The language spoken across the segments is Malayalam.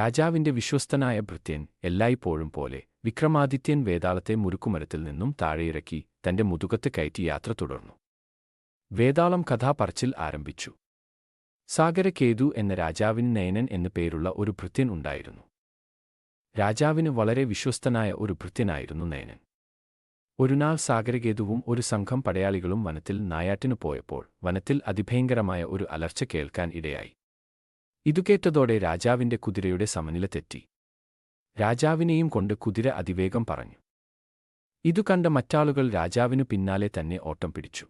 രാജാവിന്റെ വിശ്വസ്തനായ ഭൃത്യൻ എല്ലായ്പ്പോഴും പോലെ വിക്രമാദിത്യൻ വേതാളത്തെ മുരുക്കുമരത്തിൽ നിന്നും താഴെയിറക്കി തന്റെ മുതുകത്ത് കയറ്റി യാത്ര തുടർന്നു. വേതാളം കഥാപറച്ചിൽ ആരംഭിച്ചു. സാഗരകേതു എന്ന രാജാവിന് നയനൻ എന്നു പേരുള്ള ഒരു ഭൃത്യൻ ഉണ്ടായിരുന്നു. രാജാവിന് വളരെ വിശ്വസ്തനായ ഒരു ഭൃത്യനായിരുന്നു നയനൻ. ഒരുനാൾ സാഗരകേതുവും ഒരു സംഘം പടയാളികളും വനത്തിൽ നായാട്ടിനു പോയപ്പോൾ വനത്തിൽ അതിഭയങ്കരമായ ഒരു അലർച്ച കേൾക്കാൻ ഇടയായി. ഇതു കേട്ടതോടെ രാജാവിന്റെ കുതിരയുടെ സമനില തെറ്റി. രാജാവിനെയും കൊണ്ട് കുതിര അതിവേഗം പറഞ്ഞു. ഇതു കണ്ട മറ്റാളുകൾ രാജാവിനു പിന്നാലെ തന്നെ ഓട്ടം പിടിച്ചു.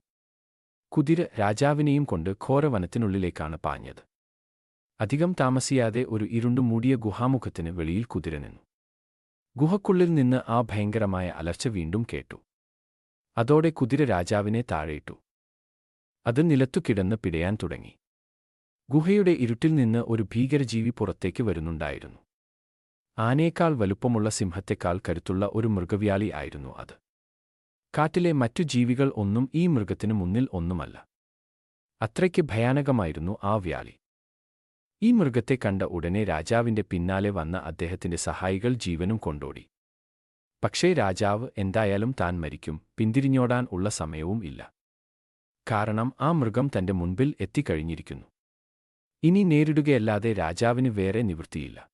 കുതിര രാജാവിനെയും കൊണ്ട് ഘോരവനത്തിനുള്ളിലേക്കാണ് പാഞ്ഞത്. അധികം താമസിയാതെ ഒരു ഇരുണ്ടു മൂടിയ ഗുഹാമുഖത്തിന് വെളിയിൽ കുതിര നിന്നു. ഗുഹക്കുള്ളിൽ നിന്ന് ആ ഭയങ്കരമായ അലർച്ച വീണ്ടും കേട്ടു. അതോടെ കുതിര രാജാവിനെ താഴെയിട്ടു. അത് നിലത്തു കിടന്ന് പിടയാൻ തുടങ്ങി. ഗുഹയുടെ ഇരുട്ടിൽ നിന്ന് ഒരു ഭീകരജീവി പുറത്തേക്ക് വരുന്നുണ്ടായിരുന്നു. ആനയേക്കാൾ വലുപ്പമുള്ള സിംഹത്തെക്കാൾ കരുത്തുള്ള ഒരു മൃഗവ്യാളി ആയിരുന്നു അത്. കാട്ടിലെ മറ്റു ജീവികൾ ഒന്നും ഈ മൃഗത്തിനു മുന്നിൽ ഒന്നുമല്ല. അത്രയ്ക്ക് ഭയാനകമായിരുന്നു ആ വ്യാളി ഈ മൃഗത്തെ കണ്ട ഉടനെ രാജാവിന്റെ പിന്നാലെ വന്ന അദ്ദേഹത്തിന്റെ സഹായികൾ ജീവനും കൊണ്ടോടി. പക്ഷേ രാജാവ് എന്തായാലും താൻ മരിക്കും പിന്തിരിഞ്ഞോടാൻ ഉള്ള സമയവും ഇല്ല. കാരണം ആ മൃഗം തന്റെ മുൻപിൽ എത്തിക്കഴിഞ്ഞിരിക്കുന്നു. ഇനി നേരിടുകയല്ലാതെ രാജാവിന് വേറെ നിവൃത്തിയില്ല.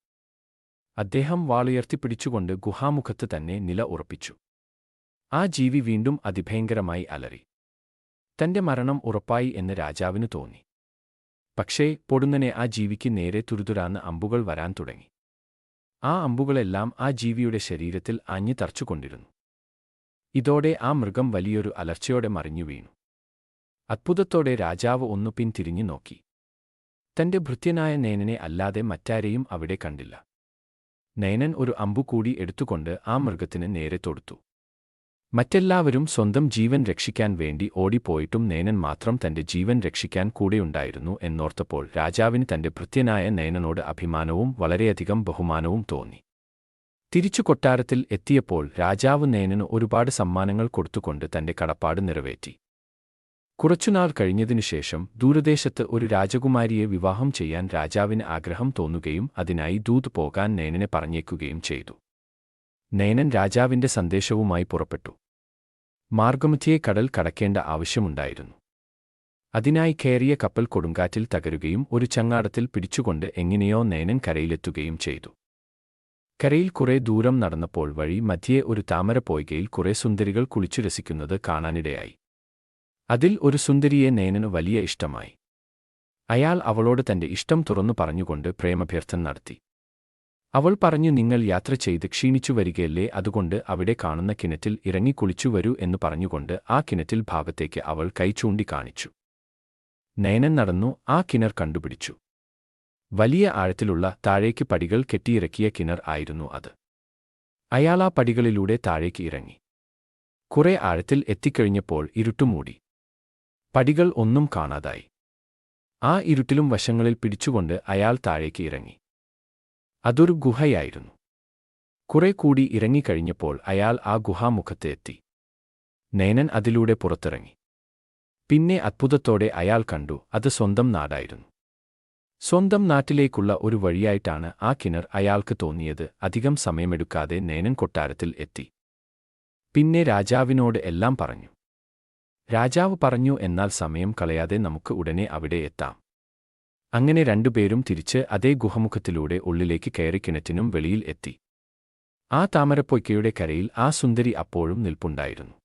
അദ്ദേഹം വാളുയർത്തിപ്പിടിച്ചുകൊണ്ട് ഗുഹാമുഖത്ത് തന്നെ നില ഉറപ്പിച്ചു. ആ ജീവി വീണ്ടും അതിഭയങ്കരമായി അലറി. തന്റെ മരണം ഉറപ്പായി എന്ന് രാജാവിന് തോന്നി. പക്ഷേ പൊടുന്നനെ ആ ജീവിക്ക് നേരെ തുരുതുരാന്ന് അമ്പുകൾ വരാൻ തുടങ്ങി. ആ അമ്പുകളെല്ലാം ആ ജീവിയുടെ ശരീരത്തിൽ ആഞ്ഞു തറച്ചുകൊണ്ടിരുന്നു. ഇതോടെ ആ മൃഗം വലിയൊരു അലർച്ചയോടെ മറിഞ്ഞു വീണു. അത്ഭുതത്തോടെ രാജാവ് ഒന്നു പിൻതിരിഞ്ഞു നോക്കി. തന്റെ ഭൃത്യനായ നേനനെ അല്ലാതെ മറ്റാരെയും അവിടെ കണ്ടില്ല. നയനൻ ഒരു അമ്പുകൂടി എടുത്തുകൊണ്ട് ആ മൃഗത്തിന് നേരെ തൊടുത്തു. മറ്റെല്ലാവരും സ്വന്തം ജീവൻ രക്ഷിക്കാൻ വേണ്ടി ഓടിപ്പോയിട്ടും നയനൻ മാത്രം തന്റെ ജീവൻ രക്ഷിക്കാൻ കൂടെയുണ്ടായിരുന്നു എന്നോർത്തപ്പോൾ രാജാവിന് തന്റെ ഭൃത്യനായ നയനനോട് അഭിമാനവും വളരെയധികം ബഹുമാനവും തോന്നി. തിരിച്ചു കൊട്ടാരത്തിൽ എത്തിയപ്പോൾ രാജാവ് നയനന് ഒരുപാട് സമ്മാനങ്ങൾ കൊടുത്തുകൊണ്ട് തന്റെ കടപ്പാട് നിറവേറ്റി. കുറച്ചുനാൾ കഴിഞ്ഞതിനുശേഷം ദൂരദേശത്ത് ഒരു രാജകുമാരിയെ വിവാഹം ചെയ്യാൻ രാജാവിന് ആഗ്രഹം തോന്നുകയും അതിനായി ദൂത് പോകാൻ നേനനെ പറഞ്ഞേക്കുകയും ചെയ്തു. നേനൻ രാജാവിന്റെ സന്ദേശവുമായി പുറപ്പെട്ടു. മാർഗമധ്യയെ കടൽ കടക്കേണ്ട ആവശ്യമുണ്ടായിരുന്നു. അതിനായി കയറിയ കപ്പൽ കൊടുങ്കാറ്റിൽ തകരുകയും ഒരു ചങ്ങാടത്തിൽ പിടിച്ചുകൊണ്ട് എങ്ങനെയോ നേനൻ കരയിലെത്തുകയും ചെയ്തു. കരയിൽ കുറെ ദൂരം നടന്നപ്പോൾ വഴി മധ്യേ ഒരു താമര പോയികയിൽ കുറെ സുന്ദരികൾ കുളിച്ചു രസിക്കുന്നത് കാണാനിടയായി. അതിൽ ഒരു സുന്ദരിയെ നേനനു വലിയ ഇഷ്ടമായി. അയാൾ അവളോട് തന്റെ ഇഷ്ടം തുറന്നു പറഞ്ഞുകൊണ്ട് പ്രേമഭ്യർത്ഥന നടത്തി. അവൾ പറഞ്ഞു നിങ്ങൾ യാത്ര ചെയ്ത് ക്ഷീണിച്ചു വരികയല്ലേ? അതുകൊണ്ട് അവിടെ കാണുന്ന കിണറ്റിൽ ഇറങ്ങിക്കുളിച്ചു വരൂ എന്ന് പറഞ്ഞുകൊണ്ട് ആ കിണറ്റിൽ ഭാഗത്തേക്ക് അവൾ കൈ ചൂണ്ടിക്കാണിച്ചു നയനൻ നടന്നു ആ കിണർ കണ്ടുപിടിച്ചു. വലിയ ആഴത്തിലുള്ള താഴേക്ക് പടികൾ കെട്ടിയിറക്കിയ കിണർ ആയിരുന്നു അത്. അയാൾ ആ പടികളിലൂടെ താഴേക്ക് ഇറങ്ങി. കുറെ ആഴത്തിൽ എത്തിക്കഴിഞ്ഞപ്പോൾ ഇരുട്ടുമൂടി. പടികൾ ഒന്നും കാണാതായി. ആ ഇരുട്ടിലും വശങ്ങളിൽ പിടിച്ചുകൊണ്ട് അയാൾ താഴേക്ക് ഇറങ്ങി. അതൊരു ഗുഹയായിരുന്നു. കുറെ കൂടി ഇറങ്ങിക്കഴിഞ്ഞപ്പോൾ അയാൾ ആ ഗുഹാമുഖത്ത് എത്തി. നയനൻ അതിലൂടെ പുറത്തിറങ്ങി. പിന്നെ അത്ഭുതത്തോടെ അയാൾ കണ്ടു അത് സ്വന്തം നാടായിരുന്നു. സ്വന്തം നാട്ടിലേക്കുള്ള ഒരു വഴിയായിട്ടാണ് ആ കിണർ അയാൾക്ക് തോന്നിയത് അധികം സമയമെടുക്കാതെ നേനൻ കൊട്ടാരത്തിൽ എത്തി. പിന്നെ രാജാവിനോട് എല്ലാം പറഞ്ഞു. രാജാവ് പറഞ്ഞു എന്നാൽ സമയം കളയാതെ നമുക്ക് ഉടനെ അവിടെ എത്താം. അങ്ങനെ രണ്ടുപേരും തിരിച്ച് അതേ ഗുഹമുഖത്തിലൂടെ ഉള്ളിലേക്ക് കയറി കിണറ്റിനും വെളിയിൽ എത്തി. ആ താമരപ്പൊയ്ക്കയുടെ കരയിൽ ആ സുന്ദരി അപ്പോഴും നിൽപ്പുണ്ടായിരുന്നു.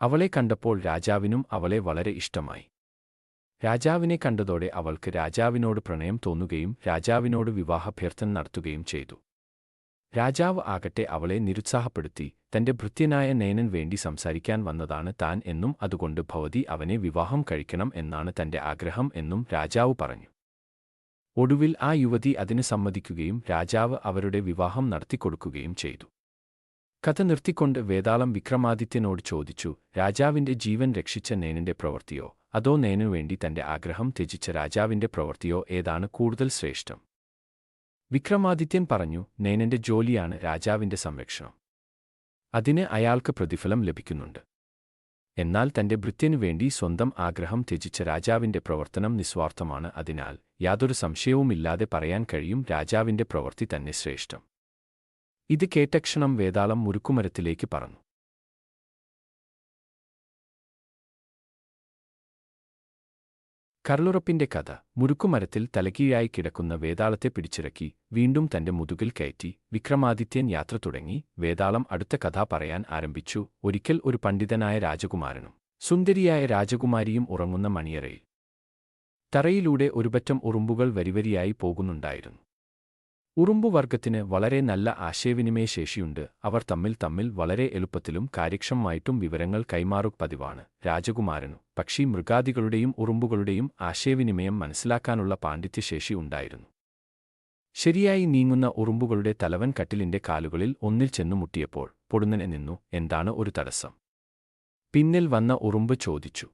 അവളെ കണ്ടപ്പോൾ രാജാവിനും അവളെ വളരെ ഇഷ്ടമായി. രാജാവിനെ കണ്ടതോടെ അവൾക്ക് രാജാവിനോട് പ്രണയം തോന്നുകയും രാജാവിനോട് വിവാഹാഭ്യർത്ഥന നടത്തുകയും ചെയ്തു. രാജാവ് ആകട്ടെ അവളെ നിരുത്സാഹപ്പെടുത്തി തന്റെ ഭൃത്യനായ നയനൻ വേണ്ടി സംസാരിക്കാൻ വന്നതാണ് താൻ എന്നും അതുകൊണ്ട് ഭവതി അവനെ വിവാഹം കഴിക്കണം എന്നാണ് തന്റെ ആഗ്രഹം എന്നും രാജാവ് പറഞ്ഞു. ഒടുവിൽ ആ യുവതി അതിന് സമ്മതിക്കുകയും രാജാവ് അവരുടെ വിവാഹം നടത്തിക്കൊടുക്കുകയും ചെയ്തു. കഥ നിർത്തിക്കൊണ്ട് വേതാളം വിക്രമാദിത്യനോട് ചോദിച്ചു രാജാവിന്റെ ജീവൻ രക്ഷിച്ച നേനന്റെ പ്രവൃത്തിയോ? അതോ നേനു വേണ്ടി തന്റെ ആഗ്രഹം ത്യജിച്ച രാജാവിന്റെ പ്രവൃത്തിയോ? ഏതാണ് കൂടുതൽ ശ്രേഷ്ഠം? വിക്രമാദിത്യൻ പറഞ്ഞു നേനന്റെ ജോലിയാണ് രാജാവിന്റെ സംരക്ഷണം. അതിന് അയാൾക്ക് പ്രതിഫലം ലഭിക്കുന്നുണ്ട്. എന്നാൽ തന്റെ ഭൃത്യനു വേണ്ടി സ്വന്തം ആഗ്രഹം ത്യജിച്ച രാജാവിന്റെ പ്രവർത്തനം നിസ്വാർത്ഥമാണ്. അതിനാൽ യാതൊരു സംശയവുമില്ലാതെ പറയാൻ കഴിയും രാജാവിന്റെ പ്രവൃത്തി തന്നെ ശ്രേഷ്ഠം. ഇത് കേട്ട ക്ഷണം വേതാളം മുരുക്കുമരത്തിലേക്ക് പറന്നു. കരളുറപ്പിന്റെ കഥ മുരുക്കുമരത്തിൽ തലകീഴായി കിടക്കുന്ന വേതാളത്തെ പിടിച്ചിറക്കി വീണ്ടും തന്റെ മുതുകിൽ കയറ്റി വിക്രമാദിത്യൻ യാത്ര തുടങ്ങി വേതാളം അടുത്ത കഥ പറയാൻ ആരംഭിച്ചു ഒരിക്കൽ ഒരു പണ്ഡിതനായ രാജകുമാരനും സുന്ദരിയായ രാജകുമാരിയും ഉറങ്ങുന്ന മണിയറയിൽ. തറയിലൂടെ ഒരുപറ്റം ഉറുമ്പുകൾ വരിവരിയായി പോകുന്നുണ്ടായിരുന്നു. ഉറുമ്പുവർഗത്തിന് വളരെ നല്ല ആശയവിനിമയ ശേഷിയുണ്ട് അവർ തമ്മിൽ തമ്മിൽ വളരെ എളുപ്പത്തിലും കാര്യക്ഷമമായിട്ടും വിവരങ്ങൾ കൈമാറു പതിവാണ്. രാജകുമാരനു പക്ഷി മൃഗാദികളുടെയും ഉറുമ്പുകളുടെയും ആശയവിനിമയം മനസ്സിലാക്കാനുള്ള പാണ്ഡിത്യശേഷി ഉണ്ടായിരുന്നു. ശരിയായി നീങ്ങുന്ന ഉറുമ്പുകളുടെ തലവൻ കട്ടിലിന്റെ കാലുകളിൽ ഒന്നിൽ ചെന്നു മുട്ടിയപ്പോൾ പൊടുന്നനെ നിന്നു എന്താണ് ഒരു തടസ്സം? പിന്നിൽ വന്ന ഉറുമ്പ് ചോദിച്ചു.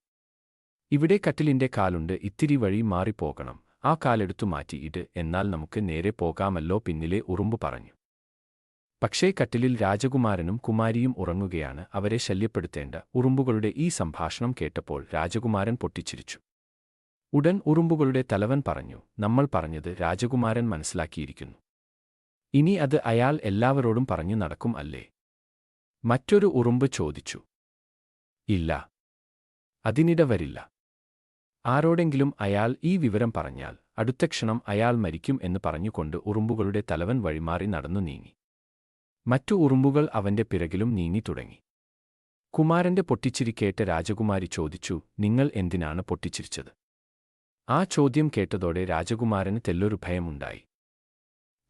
ഇവിടെ കട്ടിലിന്റെ കാലുണ്ട് ഇത്തിരി വഴി മാറിപ്പോകണം. ആ കാലെടുത്തു മാറ്റി ഇട് എന്നാൽ നമുക്ക് നേരെ പോകാമല്ലോ പിന്നിലെ ഉറുമ്പ് പറഞ്ഞു. പക്ഷേ കട്ടിലിൽ രാജകുമാരനും കുമാരിയും ഉറങ്ങുകയാണ് അവരെ ശല്യപ്പെടുത്തേണ്ട. ഉറുമ്പുകളുടെ ഈ സംഭാഷണം കേട്ടപ്പോൾ രാജകുമാരൻ പൊട്ടിച്ചിരിച്ചു. ഉടൻ ഉറുമ്പുകളുടെ തലവൻ പറഞ്ഞു നമ്മൾ പറഞ്ഞത് രാജകുമാരൻ മനസ്സിലാക്കിയിരിക്കുന്നു. ഇനി അത് അയാൾ എല്ലാവരോടും പറഞ്ഞു നടക്കും അല്ലേ? മറ്റൊരു ഉറുമ്പ് ചോദിച്ചു. ഇല്ല. അതിനിട വരില്ല. ആരോടെങ്കിലും അയാൾ ഈ വിവരം പറഞ്ഞാൽ അടുത്ത ക്ഷണം അയാൾ മരിക്കും എന്ന് പറഞ്ഞുകൊണ്ട് ഉറുമ്പുകളുടെ തലവൻ വഴിമാറി നടന്നു നീങ്ങി. മറ്റു ഉറുമ്പുകൾ അവന്റെ പിറകിലും നീങ്ങി തുടങ്ങി. കുമാരന്റെ പൊട്ടിച്ചിരിക്കേറ്റ രാജകുമാരി ചോദിച്ചു നിങ്ങൾ എന്തിനാണ് പൊട്ടിച്ചിരിച്ചത്? ആ ചോദ്യം കേട്ടതോടെ രാജകുമാരന് തെല്ലൊരു ഭയമുണ്ടായി.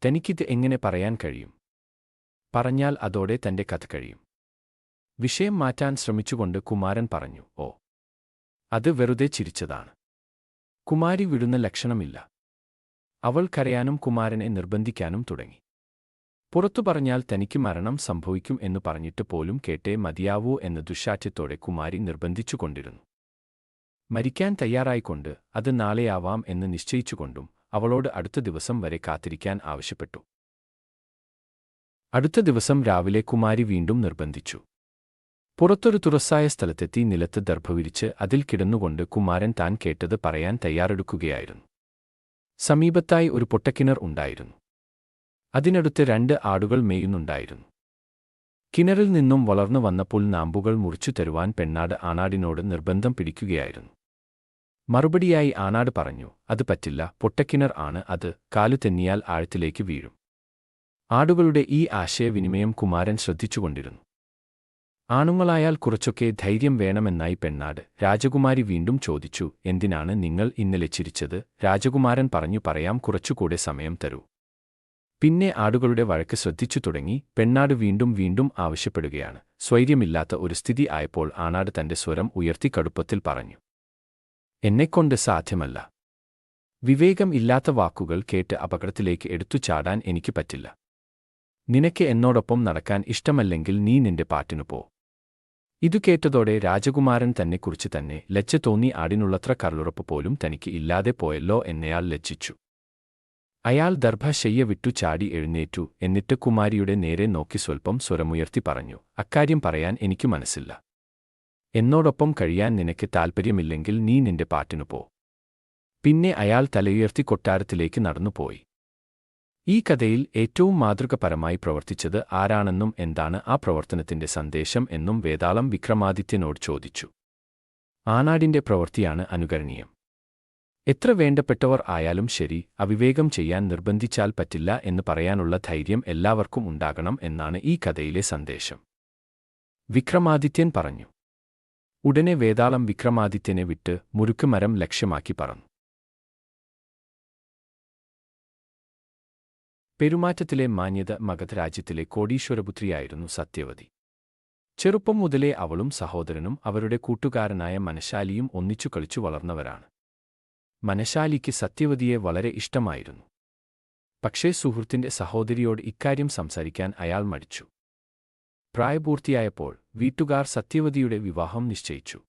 തനിക്കിത് എങ്ങനെ പറയാൻ കഴിയും? പറഞ്ഞാൽ അതോടെ തന്റെ കഥ കഴിയും. വിഷയം മാറ്റാൻ ശ്രമിച്ചുകൊണ്ട് കുമാരൻ പറഞ്ഞു ഓ അത് വെറുതെ ചിരിച്ചതാണ്. കുമാരി വിടുന്ന ലക്ഷണമില്ല. അവൾ കരയാനും കുമാരനെ നിർബന്ധിക്കാനും തുടങ്ങി. പുറത്തു പറഞ്ഞാൽ തനിക്ക് മരണം സംഭവിക്കും എന്ന് പറഞ്ഞിട്ട് പോലും കേട്ടേ മതിയാവൂ എന്ന ദുശാറ്റ്യത്തോടെ കുമാരി നിർബന്ധിച്ചുകൊണ്ടിരുന്നു. മരിക്കാൻ തയ്യാറായിക്കൊണ്ട് അത് നാളെയാവാം എന്ന് നിശ്ചയിച്ചുകൊണ്ടും അവളോട് അടുത്ത ദിവസം വരെ കാത്തിരിക്കാൻ ആവശ്യപ്പെട്ടു. അടുത്ത ദിവസം രാവിലെ കുമാരി വീണ്ടും നിർബന്ധിച്ചു. പുറത്തൊരു തുറസായ സ്ഥലത്തെത്തി നിലത്ത് ദർഭവിരിച്ച് അതിൽ കിടന്നുകൊണ്ട് കുമാരൻ താൻ കേട്ടത് പറയാൻ തയ്യാറെടുക്കുകയായിരുന്നു. സമീപത്തായി ഒരു പൊട്ടക്കിണർ ഉണ്ടായിരുന്നു. അതിനടുത്ത് രണ്ട് ആടുകൾ മേയുന്നുണ്ടായിരുന്നു. കിണറിൽ നിന്നും വളർന്നു വന്നപ്പോൾ നാമ്പുകൾ മുറിച്ചു തരുവാൻ പെണ്ണാട് ആണാടിനോട് നിർബന്ധം പിടിക്കുകയായിരുന്നു. മറുപടിയായി ആണാട് പറഞ്ഞു അത് പറ്റില്ല പൊട്ടക്കിണർ ആണ് അത് കാലു തെന്നിയാൽ ആഴത്തിലേക്ക് വീഴും. ആടുകളുടെ ഈ ആശയവിനിമയം കുമാരൻ ശ്രദ്ധിച്ചുകൊണ്ടിരുന്നു. ആണുങ്ങളായാൽ കുറച്ചൊക്കെ ധൈര്യം വേണമെന്നായി പെണ്ണാട് രാജകുമാരി വീണ്ടും ചോദിച്ചു എന്തിനാണ് നിങ്ങൾ ഇന്നലെ ചിരിച്ചത്? രാജകുമാരൻ പറഞ്ഞു പറയാം കുറച്ചുകൂടെ സമയം തരൂ. പിന്നെ ആടുകളുടെ വഴക്ക് ശ്രദ്ധിച്ചു തുടങ്ങി പെണ്ണാട് വീണ്ടും വീണ്ടും ആവശ്യപ്പെടുകയാണ്. സ്വൈര്യമില്ലാത്ത ഒരു സ്ഥിതി ആയപ്പോൾ ആണാട് തന്റെ സ്വരം ഉയർത്തി കടുപ്പത്തിൽ പറഞ്ഞു എന്നെക്കൊണ്ട് സാധ്യമല്ല. വിവേകം ഇല്ലാത്ത വാക്കുകൾ കേട്ട് അപകടത്തിലേക്ക് എടുത്തു ചാടാൻ എനിക്ക് പറ്റില്ല. നിനക്ക് എന്നോടൊപ്പം നടക്കാൻ ഇഷ്ടമല്ലെങ്കിൽ നീ നിന്റെ പാട്ടിനു പോ. ഇതു കേട്ടതോടെ രാജകുമാരൻ തന്നെക്കുറിച്ച് തന്നെ ലജ്ജ തോന്നി ആടിനുള്ളത്ര കരളുറപ്പ് പോലും തനിക്ക് ഇല്ലാതെ പോയല്ലോ എന്നയാൾ ലജ്ജിച്ചു. അയാൾ ദർഭശയ്യ വിട്ടു ചാടി എഴുന്നേറ്റു എന്നിട്ട് കുമാരിയുടെ നേരെ നോക്കി സ്വൽപ്പം സ്വരമുയർത്തി പറഞ്ഞു അക്കാര്യം പറയാൻ എനിക്ക് മനസ്സില്ല. എന്നോടൊപ്പം കഴിയാൻ നിനക്ക് താൽപ്പര്യമില്ലെങ്കിൽ നീ നിന്റെ പാട്ടിനു പോ. പിന്നെ അയാൾ തലയുയർത്തി കൊട്ടാരത്തിലേക്ക് നടന്നുപോയി. ഈ കഥയിൽ ഏറ്റവും മാതൃകപരമായി പ്രവർത്തിച്ചത് ആരാണെന്നും എന്താണ് ആ പ്രവർത്തനത്തിന്റെ സന്ദേശം എന്നും വേതാളം വിക്രമാദിത്യനോട് ചോദിച്ചു. ആനാടിന്റെ പ്രവൃത്തിയാണ് അനുകരണീയം. എത്ര വേണ്ടപ്പെട്ടവർ ആയാലും ശരി അവിവേകം ചെയ്യാൻ നിർബന്ധിച്ചാൽ പറ്റില്ല എന്ന് പറയാനുള്ള ധൈര്യം എല്ലാവർക്കും ഉണ്ടാകണം എന്നാണ് ഈ കഥയിലെ സന്ദേശം. വിക്രമാദിത്യൻ പറഞ്ഞു. ഉടനെ വേതാളം വിക്രമാദിത്യനെ വിട്ട് മുരുക്കുമരം ലക്ഷ്യമാക്കി പറന്നു. പെരുമാറ്റത്തിലെ മാന്യത മഗധ രാജ്യത്തിലെ കോടീശ്വരപുത്രിയായിരുന്നു സത്യവതി. ചെറുപ്പം മുതലേ അവളും സഹോദരനും അവരുടെ കൂട്ടുകാരനായ മനശാലിയും ഒന്നിച്ചു കളിച്ചു വളർന്നവരാണ്. മനശാലിക്ക് സത്യവതിയെ വളരെ ഇഷ്ടമായിരുന്നു. പക്ഷേ സുഹൃത്തിന്റെ സഹോദരിയോട് ഇക്കാര്യം സംസാരിക്കാൻ അയാൾ മടിച്ചു. പ്രായപൂർത്തിയായപ്പോൾ വീട്ടുകാർ സത്യവതിയുടെ വിവാഹം നിശ്ചയിച്ചു.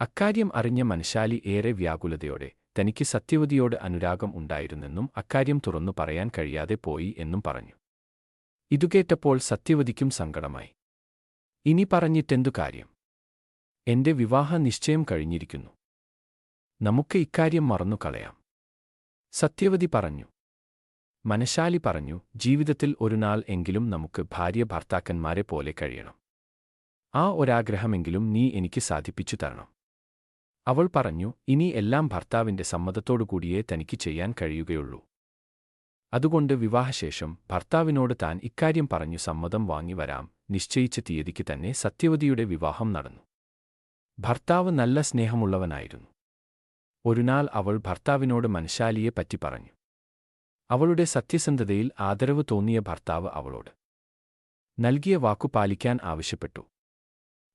അക്കാര്യം അറിഞ്ഞ മനശാലി ഏറെ വ്യാകുലതയോടെ തനിക്ക് സത്യവതിയോട് അനുരാഗം ഉണ്ടായിരുന്നെന്നും അക്കാര്യം തുറന്നു പറയാൻ കഴിയാതെ പോയി എന്നും പറഞ്ഞു. ഇതുകേട്ടപ്പോൾ സത്യവതിക്കും സങ്കടമായി. ഇനി പറഞ്ഞിട്ടെന്തു കാര്യം? എന്റെ വിവാഹ നിശ്ചയം കഴിഞ്ഞിരിക്കുന്നു. നമുക്ക് ഇക്കാര്യം മറന്നു കളയാം. സത്യവതി പറഞ്ഞു. മനശാലി പറഞ്ഞു ജീവിതത്തിൽ ഒരു നാൾ എങ്കിലും നമുക്ക് ഭാര്യ ഭർത്താക്കന്മാരെ പോലെ കഴിയണം. ആ ഒരാഗ്രഹമെങ്കിലും നീ എനിക്ക് സാധിപ്പിച്ചു തരണം. അവൾ പറഞ്ഞു ഇനി എല്ലാം ഭർത്താവിന്റെ സമ്മതത്തോടുകൂടിയേ തനിക്ക് ചെയ്യാൻ കഴിയുകയുള്ളൂ. അതുകൊണ്ട് വിവാഹശേഷം ഭർത്താവിനോട് താൻ ഇക്കാര്യം പറഞ്ഞു സമ്മതം വാങ്ങി വരാം. നിശ്ചയിച്ച തീയതിക്ക് തന്നെ സത്യവതിയുടെ വിവാഹം നടന്നു. ഭർത്താവ് നല്ല സ്നേഹമുള്ളവനായിരുന്നു. ഒരുനാൾ അവൾ ഭർത്താവിനോട് മനശാലിയെ പറ്റി പറഞ്ഞു. അവളുടെ സത്യസന്ധതയിൽ ആദരവ് തോന്നിയ ഭർത്താവ് അവളോട് നൽകിയ വാക്കു പാലിക്കാൻ ആവശ്യപ്പെട്ടു.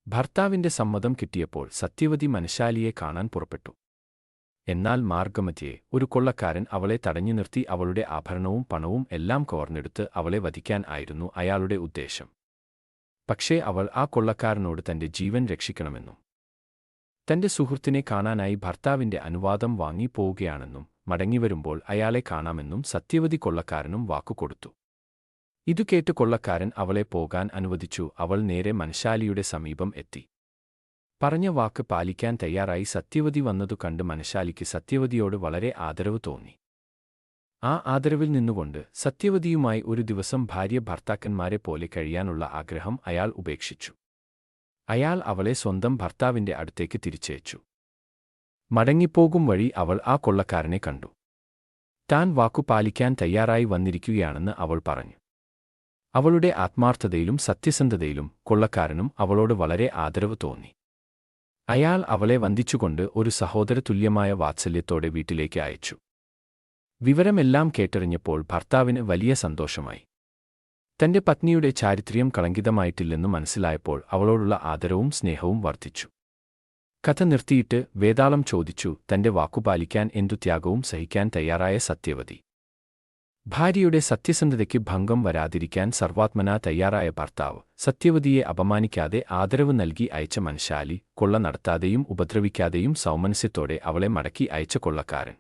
ഭർത്താവിന്റെ സമ്മതം കിട്ടിയപ്പോൾ സത്യവതി മനശാലിയെ കാണാൻ പുറപ്പെട്ടു. എന്നാൽ മാർഗമധ്യേ ഒരു കൊള്ളക്കാരൻ അവളെ തടഞ്ഞു നിർത്തി അവളുടെ ആഭരണവും പണവും എല്ലാം കോർന്നെടുത്ത് അവളെ വധിക്കാൻ ആയിരുന്നു അയാളുടെ ഉദ്ദേശം. പക്ഷേ അവൾ ആ കൊള്ളക്കാരനോട് തന്റെ ജീവൻ രക്ഷിക്കണമെന്നും തന്റെ സുഹൃത്തിനെ കാണാനായി ഭർത്താവിന്റെ അനുവാദം വാങ്ങി പോവുകയാണെന്നും മടങ്ങിവരുമ്പോൾ അയാളെ കാണാമെന്നും സത്യവതി കൊള്ളക്കാരനും വാക്കുകൊടുത്തു. ഇതു കേട്ട് കൊള്ളക്കാരൻ അവളെ പോകാൻ അനുവദിച്ചു. അവൾ നേരെ മനശാലിയുടെ സമീപം എത്തി. പറഞ്ഞ വാക്ക് പാലിക്കാൻ തയ്യാറായി സത്യവതി വന്നതു കണ്ട് മനശാലിക്ക് സത്യവതിയോട് വളരെ ആദരവ് തോന്നി. ആ ആദരവിൽ നിന്നുകൊണ്ട് സത്യവതിയുമായി ഒരു ദിവസം ഭാര്യ ഭർത്താക്കന്മാരെ പോലെ കഴിയാനുള്ള ആഗ്രഹം അയാൾ ഉപേക്ഷിച്ചു. അയാൾ അവളെ സ്വന്തം ഭർത്താവിന്റെ അടുത്തേക്ക് തിരിച്ചയച്ചു. മടങ്ങിപ്പോകും വഴി അവൾ ആ കൊള്ളക്കാരനെ കണ്ടു. താൻ വാക്കു പാലിക്കാൻ തയ്യാറായി വന്നിരിക്കുകയാണെന്ന് അവൾ പറഞ്ഞു. അവളുടെ ആത്മാർത്ഥതയിലും സത്യസന്ധതയിലും കൊള്ളക്കാരനും അവളോട് വളരെ ആദരവ് തോന്നി. അയാൾ അവളെ വന്ദിച്ചുകൊണ്ട് ഒരു സഹോദര തുല്യമായ വാത്സല്യത്തോടെ വീട്ടിലേക്ക് അയച്ചു. വിവരമെല്ലാം കേട്ടറിഞ്ഞപ്പോൾ ഭർത്താവിന് വലിയ സന്തോഷമായി. തന്റെ പത്നിയുടെ ചാരിത്ര്യം കളങ്കിതമായിട്ടില്ലെന്ന് മനസ്സിലായപ്പോൾ അവളോടുള്ള ആദരവും സ്നേഹവും വർദ്ധിച്ചു. കഥ നിർത്തിയിട്ട് വേതാളം ചോദിച്ചു തന്റെ വാക്കുപാലിക്കാൻ എന്തു ത്യാഗവും സഹിക്കാൻ തയ്യാറായ സത്യവതി? ഭാര്യയുടെ സത്യസന്ധതയ്ക്ക് ഭംഗം വരാതിരിക്കാൻ സർവാത്മന തയ്യാറായ ഭർത്താവ് സത്യവതിയെ അപമാനിക്കാതെ ആദരവ് നൽകി അയച്ച മനശാലി കൊള്ള നടത്താതെയും ഉപദ്രവിക്കാതെയും സൗമനസ്യത്തോടെ അവളെ മടക്കി അയച്ച കൊള്ളക്കാരൻ.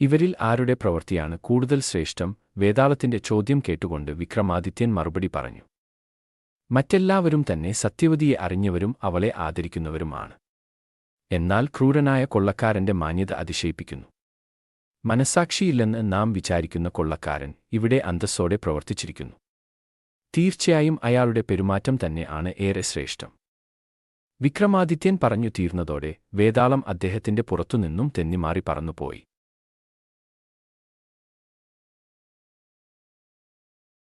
ഇവരിൽ ആരുടെ പ്രവൃത്തിയാണ് കൂടുതൽ ശ്രേഷ്ഠം? വേതാളത്തിന്റെ ചോദ്യം കേട്ടുകൊണ്ട് വിക്രമാദിത്യൻ മറുപടി പറഞ്ഞു. മറ്റെല്ലാവരും തന്നെ സത്യവതിയെ അറിഞ്ഞവരും അവളെ ആദരിക്കുന്നവരുമാണ്. എന്നാൽ ക്രൂരനായ കൊള്ളക്കാരന്റെ മാന്യത അതിശയിപ്പിക്കുന്നു. മനസാക്ഷിയില്ലെന്ന് നാം വിചാരിക്കുന്ന കൊള്ളക്കാരൻ ഇവിടെ അന്തസ്സോടെ പ്രവർത്തിച്ചിരിക്കുന്നു. തീർച്ചയായും അയാളുടെ പെരുമാറ്റം തന്നെ ആണ് ഏറെ ശ്രേഷ്ഠം. വിക്രമാദിത്യൻ പറഞ്ഞു തീർന്നതോടെ വേതാളം അദ്ദേഹത്തിന്റെ പുറത്തുനിന്നും തെന്നിമാറി പറന്നുപോയി.